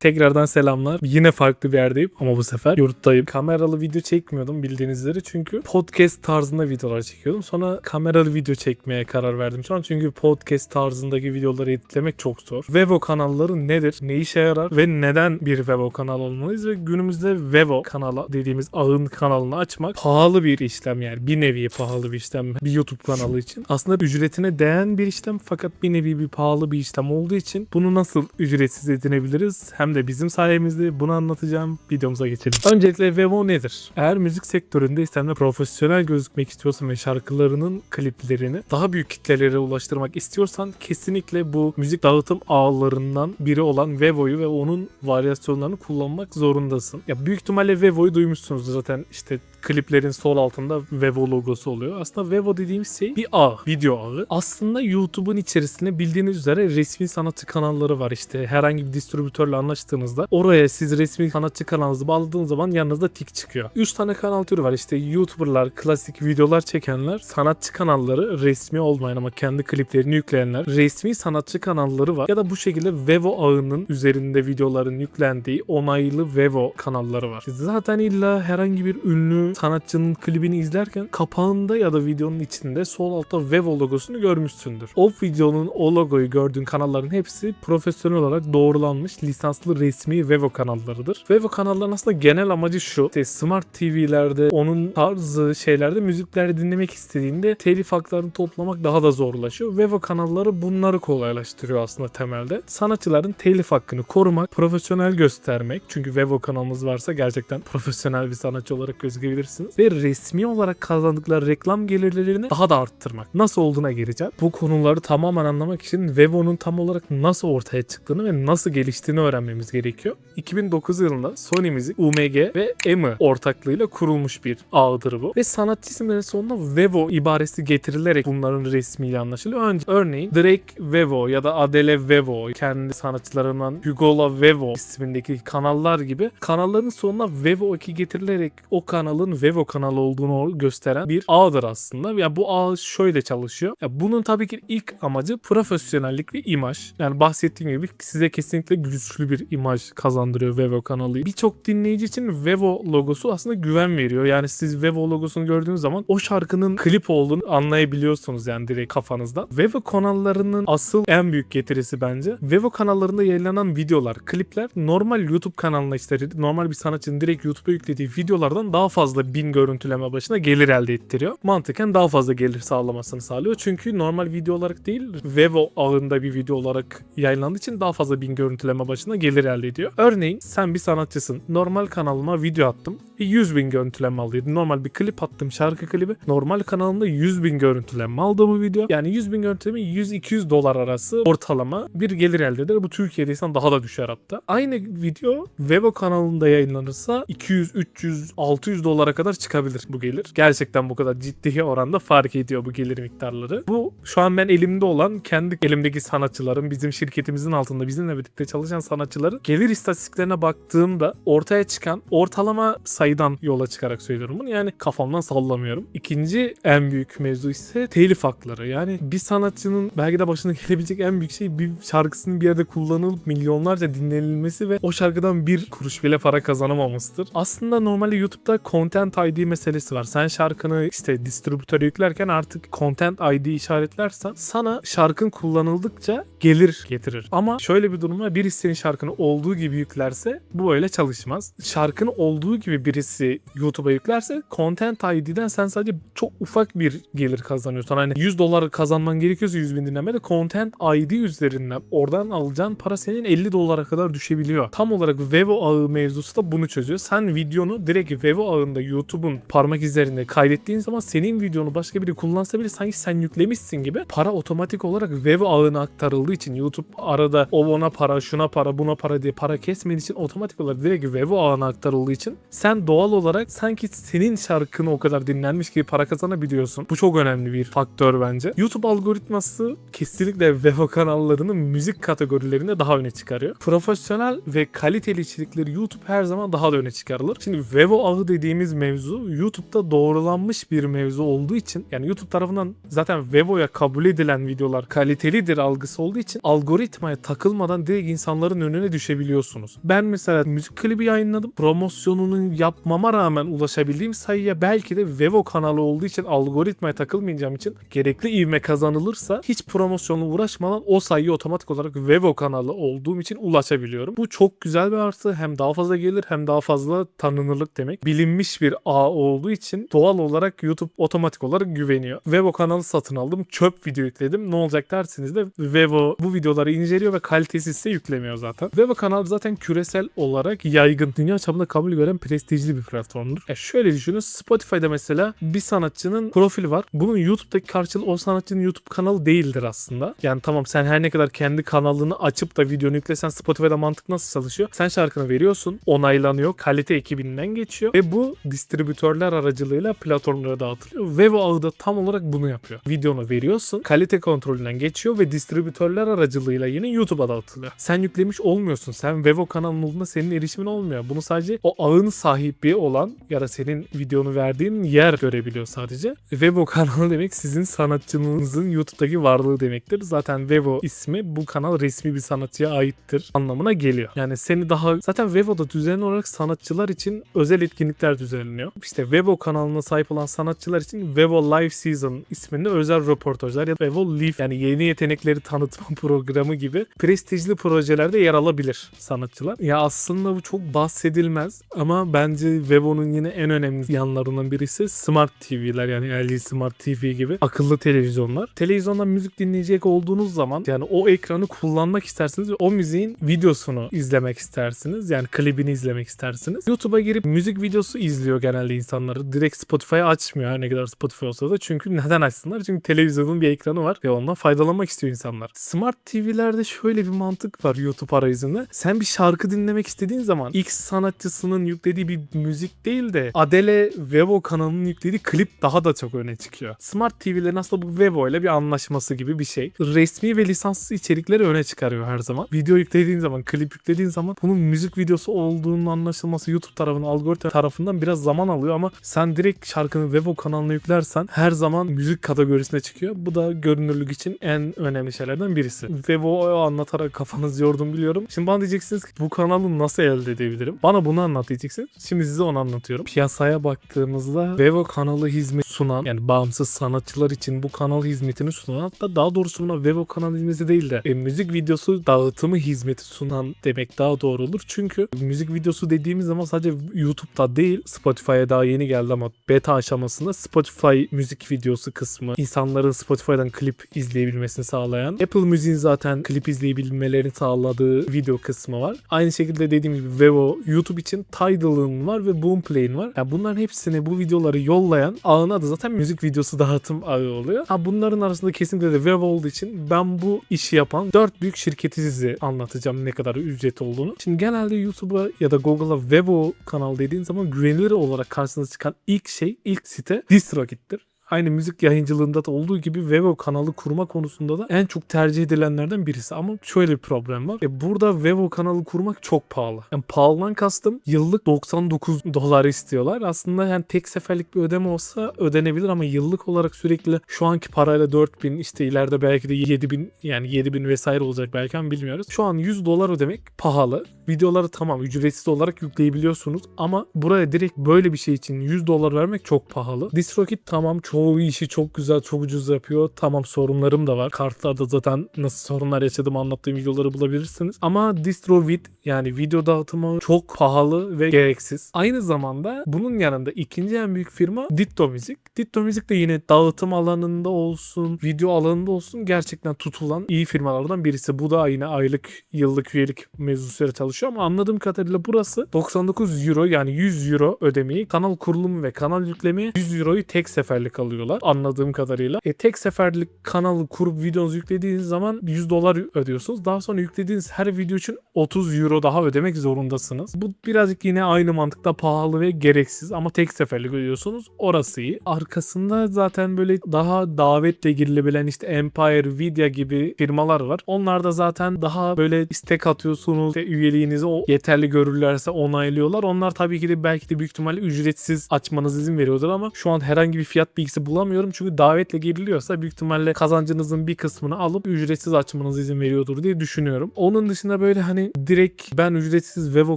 Tekrardan selamlar. Yine farklı bir yerdeyim ama bu sefer yurttayım. Kameralı video çekmiyordum bildiğiniz üzere çünkü podcast tarzında videolar çekiyordum. Sonra kameralı video çekmeye karar verdim şu an çünkü podcast tarzındaki videoları editlemek çok zor. Vevo kanalları nedir? Ne işe yarar? Ve neden bir Vevo kanal olmalıyız? Ve günümüzde Vevo kanala dediğimiz ağın kanalını açmak pahalı bir işlem yani. Bir nevi pahalı bir işlem bir YouTube kanalı için. Aslında ücretine değen bir işlem fakat bir nevi bir pahalı bir işlem olduğu için bunu nasıl ücretsiz edinebiliriz? Hem de bizim sayemizde bunu anlatacağım. Videomuza geçelim. Öncelikle Vevo nedir? Eğer müzik sektöründe de profesyonel gözükmek istiyorsan ve şarkılarının kliplerini daha büyük kitlelere ulaştırmak istiyorsan kesinlikle bu müzik dağıtım ağlarından biri olan Vevo'yu ve onun varyasyonlarını kullanmak zorundasın. Ya büyük ihtimalle Vevo'yu duymuşsunuz zaten işte kliplerin sol altında Vevo logosu oluyor. Aslında Vevo dediğimiz şey bir ağ, video ağı. Aslında YouTube'un içerisinde bildiğiniz üzere resmi sanatçı kanalları var. İşte herhangi bir distribütörle anlaştığınızda oraya siz resmi sanatçı kanalınızı bağladığınız zaman yanınızda tik çıkıyor. 3 tane kanal türü var. İşte YouTuber'lar, klasik videolar çekenler, sanatçı kanalları, resmi olmayan ama kendi kliplerini yükleyenler, resmi sanatçı kanalları var. Ya da bu şekilde Vevo ağının üzerinde videoların yüklendiği onaylı Vevo kanalları var. Zaten illa herhangi bir ünlü sanatçının klibini izlerken kapağında ya da videonun içinde sol altta Vevo logosunu görmüşsündür. O videonun o logoyu gördüğün kanalların hepsi profesyonel olarak doğrulanmış lisanslı resmi Vevo kanallarıdır. Vevo kanalların aslında genel amacı şu. İşte Smart TV'lerde onun tarzı şeylerde müzikler dinlemek istediğinde telif haklarını toplamak daha da zorlaşıyor. Vevo kanalları bunları kolaylaştırıyor aslında temelde. Sanatçıların telif hakkını korumak, profesyonel göstermek. Çünkü Vevo kanalınız varsa gerçekten profesyonel bir sanatçı olarak gözükebilirsiniz. Ve resmi olarak kazandıkları reklam gelirlerini daha da arttırmak. Nasıl olduğuna geleceğim. Bu konuları tamamen anlamak için Vevo'nun tam olarak nasıl ortaya çıktığını ve nasıl geliştiğini öğrenmemiz gerekiyor. 2009 yılında Sony Music, UMG ve EMI ortaklığıyla kurulmuş bir ağdır bu. Ve sanatçı isimlerinin sonuna Vevo ibaresi getirilerek bunların resmiyle anlaşılıyor. Önce, örneğin Drake Vevo ya da Adele Vevo kendi sanatçılarından Hugola Vevo ismindeki kanallar gibi kanalların sonuna Vevo 2 getirilerek o kanalın Vevo kanalı olduğunu gösteren bir ağdır aslında. Ya bu ağ şöyle çalışıyor. Ya bunun tabii ki ilk amacı profesyonellik ve imaj. Yani bahsettiğim gibi size kesinlikle güçlü bir imaj kazandırıyor Vevo kanalı. Birçok dinleyici için Vevo logosu aslında güven veriyor. Yani siz Vevo logosunu gördüğünüz zaman o şarkının klip olduğunu anlayabiliyorsunuz yani direkt kafanızdan. Vevo kanallarının asıl en büyük getirisi bence Vevo kanallarında yayınlanan videolar, klipler normal YouTube kanalına işte normal bir sanatçının direkt YouTube'a yüklediği videolardan daha fazla bin görüntüleme başına gelir elde ettiriyor. Mantıken daha fazla gelir sağlamasını sağlıyor. Çünkü normal video olarak değil Vevo ağında bir video olarak yayınlandığı için daha fazla bin görüntüleme başına gelir elde ediyor. Örneğin sen bir sanatçısın. Normal kanalıma video attım. ve 100 bin görüntüleme alıyordu. Normal bir klip attım şarkı klibi. Normal kanalımda 100 bin görüntüleme aldı bu video. Yani 100 bin görüntüleme 100-200 dolar arası ortalama bir gelir elde eder. Bu Türkiye'deysen daha da düşer hatta. Aynı video Vevo kanalında yayınlanırsa 200, 300, 600 dolara kadar çıkabilir bu gelir. Gerçekten bu kadar ciddi oranda fark ediyor bu gelir miktarları. Bu şu an ben elimde olan kendi elimdeki sanatçıların bizim şirketimizin altında bizimle birlikte çalışan sanatçıların gelir istatistiklerine baktığımda ortaya çıkan ortalama sayıdan yola çıkarak söylüyorum bunu. Yani kafamdan sallamıyorum. İkinci en büyük mevzu ise telif hakları. Yani bir sanatçının belki de başına gelebilecek en büyük şey bir şarkısının bir yerde kullanılıp milyonlarca dinlenilmesi ve o şarkıdan bir kuruş bile para kazanamamasıdır. Aslında normalde YouTube'da Content ID meselesi var. Sen şarkını işte distribütöre yüklerken artık Content ID işaretlersen sana şarkın kullanıldıkça gelir getirir. Ama şöyle bir durum var. Birisi senin şarkını olduğu gibi yüklerse bu öyle çalışmaz. Şarkını olduğu gibi birisi YouTube'a yüklerse Content ID'den sen sadece çok ufak bir gelir kazanıyorsun. Hani 100 dolar kazanman gerekiyorsa 100 bin dinlemede Content ID üzerinden oradan alacağın para senin 50 dolara kadar düşebiliyor. Tam olarak Vevo ağı mevzusu da bunu çözüyor. Sen videonu direkt Vevo ağında YouTube'un parmak izlerinde kaydettiğin zaman senin videonu başka biri kullansa bile sanki sen yüklemişsin gibi para otomatik olarak Vevo ağına aktarıldığı için YouTube arada o ona para, şuna para, buna para diye para kesmediği için otomatik olarak direkt Vevo ağına aktarıldığı için sen doğal olarak sanki senin şarkın o kadar dinlenmiş gibi para kazanabiliyorsun. Bu çok önemli bir faktör bence. YouTube algoritması kesinlikle Vevo kanallarını müzik kategorilerinde daha öne çıkarıyor. Profesyonel ve kaliteli içerikleri YouTube her zaman daha da öne çıkarılır. Şimdi Vevo ağı dediğimiz mevzu YouTube'da doğrulanmış bir mevzu olduğu için yani YouTube tarafından zaten Vevo'ya kabul edilen videolar kalitelidir algısı olduğu için algoritmaya takılmadan direkt insanların önüne düşebiliyorsunuz. Ben mesela müzik klibi yayınladım. Promosyonunu yapmama rağmen ulaşabildiğim sayıya belki de Vevo kanalı olduğu için algoritmaya takılmayacağım için gerekli ivme kazanılırsa hiç promosyonla uğraşmadan o sayıya otomatik olarak Vevo kanalı olduğum için ulaşabiliyorum. Bu çok güzel bir artı. Hem daha fazla gelir hem daha fazla tanınırlık demek. Bilinmiş bir ağ olduğu için doğal olarak YouTube otomatik olarak güveniyor. Vevo kanalı satın aldım. Çöp video yükledim. Ne olacak dersiniz de Vevo bu videoları inceliyor ve kalitesizse yüklemiyor zaten. Vevo kanalı zaten küresel olarak yaygın. Dünya çapında kabul gören prestijli bir platformdur. Ya şöyle düşünün. Spotify'da mesela bir sanatçının profili var. Bunun YouTube'daki karşılığı o sanatçının YouTube kanalı değildir aslında. Yani tamam sen her ne kadar kendi kanalını açıp da videonu yüklesen Spotify'da mantık nasıl çalışıyor? Sen şarkını veriyorsun, onaylanıyor, kalite ekibinden geçiyor ve bu distribütörler aracılığıyla platformlara dağıtılıyor. Vevo ağı da tam olarak bunu yapıyor. Videonu veriyorsun, kalite kontrolünden geçiyor ve distribütörler aracılığıyla yine YouTube'a dağıtılıyor. Sen yüklemiş olmuyorsun. Sen Vevo kanalının olduğunda senin erişimin olmuyor. Bunu sadece o ağın sahibi olan ya da senin videonu verdiğin yer görebiliyor sadece. Vevo kanalı demek sizin sanatçınızın YouTube'daki varlığı demektir. Zaten Vevo ismi bu kanal resmi bir sanatçıya aittir anlamına geliyor. Yani seni daha zaten Vevo'da düzenli olarak sanatçılar için özel etkinlikler düzenleniyor. İşte Vevo kanalına sahip olan sanatçılar için Vevo Live Season isminde özel röportajlar ya da Vevo Live yani yeni yetenekleri tanıtma programı gibi prestijli projelerde yer alabilir sanatçılar. Ya aslında bu çok bahsedilmez ama bence Vevo'nun yine en önemli yanlarından birisi Smart TV'ler yani LG Smart TV gibi akıllı televizyonlar. Televizyondan müzik dinleyecek olduğunuz zaman yani o ekranı kullanmak istersiniz ve o müziğin videosunu izlemek istersiniz. Yani klibini izlemek istersiniz. YouTube'a girip müzik videosu izliyor genelde insanları. Direkt Spotify'ı açmıyor ne kadar Spotify olsa da. Çünkü neden açsınlar? Çünkü televizyonun bir ekranı var ve ondan faydalanmak istiyor insanlar. Smart TV'lerde şöyle bir mantık var YouTube arayüzünde. Sen bir şarkı dinlemek istediğin zaman X sanatçısının yüklediği bir müzik değil de Adele Vevo kanalının yüklediği klip daha da çok öne çıkıyor. Smart TV'lerin aslında bu Vevo ile bir anlaşması gibi bir şey. Resmi ve lisanssız içerikleri öne çıkarıyor her zaman. Video yüklediğin zaman, klip yüklediğin zaman bunun müzik videosu olduğunun anlaşılması YouTube tarafından, algoritma tarafından biraz zaman alıyor ama sen direkt şarkını Vevo kanalına yüklersen her zaman müzik kategorisine çıkıyor. Bu da görünürlük için en önemli şeylerden birisi. Vevo'yu anlatarak kafanızı yordum biliyorum. Şimdi bana diyeceksiniz ki bu kanalı nasıl elde edebilirim? Bana bunu anlat diyeceksiniz. Şimdi size onu anlatıyorum. Piyasaya baktığımızda Vevo kanalı hizmet sunan yani bağımsız sanatçılar için bu kanal hizmetini sunan hatta daha doğrusu buna Vevo kanal hizmeti değil de e, müzik videosu dağıtımı hizmeti sunan demek daha doğru olur. Çünkü müzik videosu dediğimiz zaman sadece YouTube'da değil Spotify'a daha yeni geldi ama beta aşamasında Spotify müzik videosu kısmı insanların Spotify'dan klip izleyebilmesini sağlayan Apple Müziğin zaten klip izleyebilmelerini sağladığı video kısmı var. Aynı şekilde dediğim gibi Vevo YouTube için Tidal'ın var ve Boomplay'in var. Yani bunların hepsini bu videoları yollayan ağın adı zaten müzik videosu dağıtım ağı oluyor. Ha bunların arasında kesinlikle de Vevo olduğu için ben bu işi yapan 4 büyük şirketi size anlatacağım ne kadar ücret olduğunu. Şimdi genelde YouTube'a ya da Google'a Vevo kanal dediğin zaman güvenilir olarak karşınıza çıkan ilk şey, ilk site DistroKid'tir aynı müzik yayıncılığında da olduğu gibi Vevo kanalı kurma konusunda da en çok tercih edilenlerden birisi. Ama şöyle bir problem var. E burada Vevo kanalı kurmak çok pahalı. Yani pahalıdan kastım yıllık 99 dolar istiyorlar. Aslında yani tek seferlik bir ödeme olsa ödenebilir ama yıllık olarak sürekli şu anki parayla 4000 işte ileride belki de 7000 yani 7000 vesaire olacak belki ama bilmiyoruz. Şu an 100 dolar ödemek pahalı. Videoları tamam ücretsiz olarak yükleyebiliyorsunuz ama buraya direkt böyle bir şey için 100 dolar vermek çok pahalı. DistroKid tamam çok çoğu işi çok güzel, çok ucuz yapıyor. Tamam sorunlarım da var. Kartlarda zaten nasıl sorunlar yaşadım anlattığım videoları bulabilirsiniz. Ama DistroVid yani video dağıtımı çok pahalı ve gereksiz. Aynı zamanda bunun yanında ikinci en büyük firma Ditto Müzik. Ditto Müzik de yine dağıtım alanında olsun, video alanında olsun gerçekten tutulan iyi firmalardan birisi. Bu da yine aylık, yıllık üyelik mevzusuyla çalışıyor ama anladığım kadarıyla burası 99 euro yani 100 euro ödemeyi kanal kurulumu ve kanal yüklemeye 100 euroyu tek seferlik alıyor alıyorlar anladığım kadarıyla. E, tek seferlik kanalı kurup videonuzu yüklediğiniz zaman 100 dolar ödüyorsunuz. Daha sonra yüklediğiniz her video için 30 euro daha ödemek zorundasınız. Bu birazcık yine aynı mantıkta pahalı ve gereksiz ama tek seferlik ödüyorsunuz. Orası iyi. Arkasında zaten böyle daha davetle girilebilen işte Empire, Vidya gibi firmalar var. Onlar da zaten daha böyle istek atıyorsunuz. İşte üyeliğinizi o yeterli görürlerse onaylıyorlar. Onlar tabii ki de belki de büyük ihtimalle ücretsiz açmanız izin veriyordur ama şu an herhangi bir fiyat bilgisi bulamıyorum. Çünkü davetle giriliyorsa büyük ihtimalle kazancınızın bir kısmını alıp ücretsiz açmanız izin veriyordur diye düşünüyorum. Onun dışında böyle hani direkt ben ücretsiz Vevo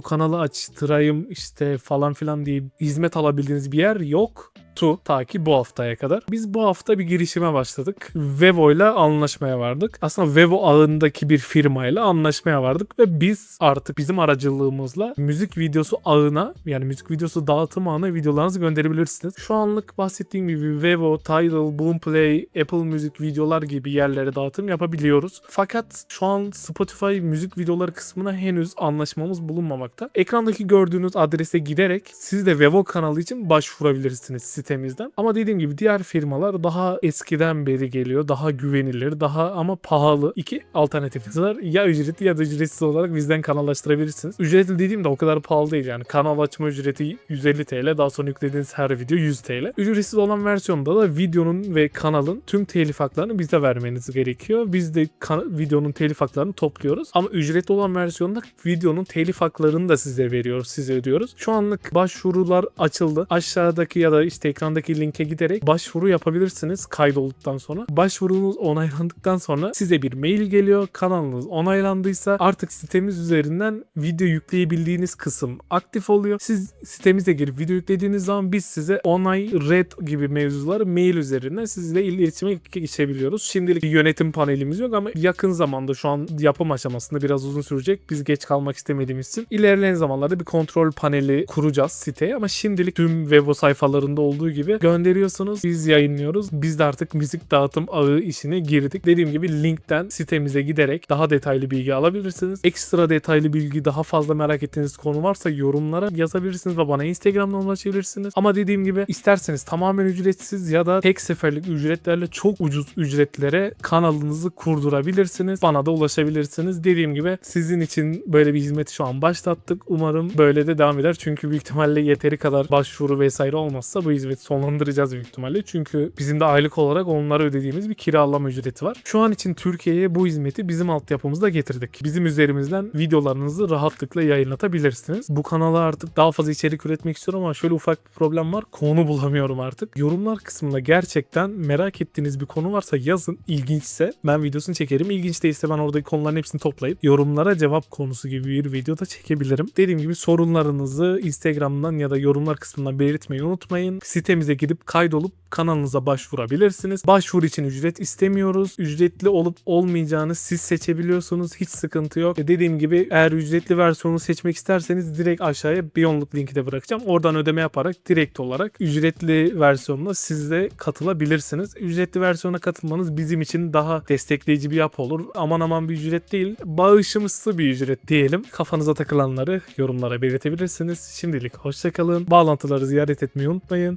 kanalı açtırayım işte falan filan diye hizmet alabildiğiniz bir yer yok tu ta ki bu haftaya kadar. Biz bu hafta bir girişime başladık. Vevo ile anlaşmaya vardık. Aslında Vevo ağındaki bir firmayla anlaşmaya vardık ve biz artık bizim aracılığımızla müzik videosu ağına yani müzik videosu dağıtım ağına videolarınızı gönderebilirsiniz. Şu anlık bahsettiğim gibi Vevo, Tidal, Boomplay, Apple Müzik videolar gibi yerlere dağıtım yapabiliyoruz. Fakat şu an Spotify müzik videoları kısmına henüz anlaşmamız bulunmamakta. Ekrandaki gördüğünüz adrese giderek siz de Vevo kanalı için başvurabilirsiniz sitemizden. Ama dediğim gibi diğer firmalar daha eskiden beri geliyor. Daha güvenilir, daha ama pahalı. İki alternatifiniz var. Ya ücretli ya da ücretsiz olarak bizden kanallaştırabilirsiniz. Ücretli dediğim de o kadar pahalı değil yani. Kanal açma ücreti 150 TL. Daha sonra yüklediğiniz her video 100 TL. Ücretsiz olan versiyonda da videonun ve kanalın tüm telif haklarını bize vermeniz gerekiyor. Biz de videonun telif haklarını topluyoruz. Ama ücretli olan versiyonda videonun telif haklarını da size veriyoruz, size ödüyoruz. Şu anlık başvurular açıldı. Aşağıdaki ya da işte ekrandaki linke giderek başvuru yapabilirsiniz kaydolduktan sonra. Başvurunuz onaylandıktan sonra size bir mail geliyor. Kanalınız onaylandıysa artık sitemiz üzerinden video yükleyebildiğiniz kısım aktif oluyor. Siz sitemize girip video yüklediğiniz zaman biz size onay, red gibi mevzuları mail üzerinden sizle iletişime geçebiliyoruz. Şimdilik bir yönetim panelimiz yok ama yakın zamanda şu an yapım aşamasında biraz uzun sürecek. Biz geç kalmak istemediğimiz için ilerleyen zamanlarda bir kontrol paneli kuracağız siteye ama şimdilik tüm Vevo sayfalarında olduğu gibi gönderiyorsunuz. Biz yayınlıyoruz. Biz de artık müzik dağıtım ağı işine girdik. Dediğim gibi linkten sitemize giderek daha detaylı bilgi alabilirsiniz. Ekstra detaylı bilgi daha fazla merak ettiğiniz konu varsa yorumlara yazabilirsiniz ve bana Instagram'dan ulaşabilirsiniz. Ama dediğim gibi isterseniz tamamen ücretsiz ya da tek seferlik ücretlerle çok ucuz ücretlere kanalınızı kurdurabilirsiniz. Bana da ulaşabilirsiniz. Dediğim gibi sizin için böyle bir hizmeti şu an başlattık. Umarım böyle de devam eder. Çünkü büyük ihtimalle yeteri kadar başvuru vesaire olmazsa bu hizmeti sonlandıracağız büyük ihtimalle. Çünkü bizim de aylık olarak onlara ödediğimiz bir kiralama ücreti var. Şu an için Türkiye'ye bu hizmeti bizim altyapımızda getirdik. Bizim üzerimizden videolarınızı rahatlıkla yayınlatabilirsiniz. Bu kanala artık daha fazla içerik üretmek istiyorum ama şöyle ufak bir problem var. Konu bulamıyorum artık. Yorumlar kısmında gerçekten merak ettiğiniz bir konu varsa yazın. İlginçse ben videosunu çekerim. İlginç değilse ben oradaki konuların hepsini toplayıp yorumlara cevap konusu gibi bir video da çekebilirim. Dediğim gibi sorunlarınızı Instagram'dan ya da yorumlar kısmından belirtmeyi unutmayın. Sitemize gidip kaydolup kanalınıza başvurabilirsiniz. Başvuru için ücret istemiyoruz. Ücretli olup olmayacağını siz seçebiliyorsunuz. Hiç sıkıntı yok. Ve dediğim gibi eğer ücretli versiyonu seçmek isterseniz direkt aşağıya Beyondluk linki de bırakacağım. Oradan ödeme yaparak direkt olarak ücretli versiyonuna siz de katılabilirsiniz. Ücretli versiyona katılmanız bizim için daha destekleyici bir yapı olur. Aman aman bir ücret değil. Bağışımsı bir ücret diyelim. Kafanıza takılanları yorumlara belirtebilirsiniz. Şimdilik hoşçakalın. Bağlantıları ziyaret etmeyi unutmayın.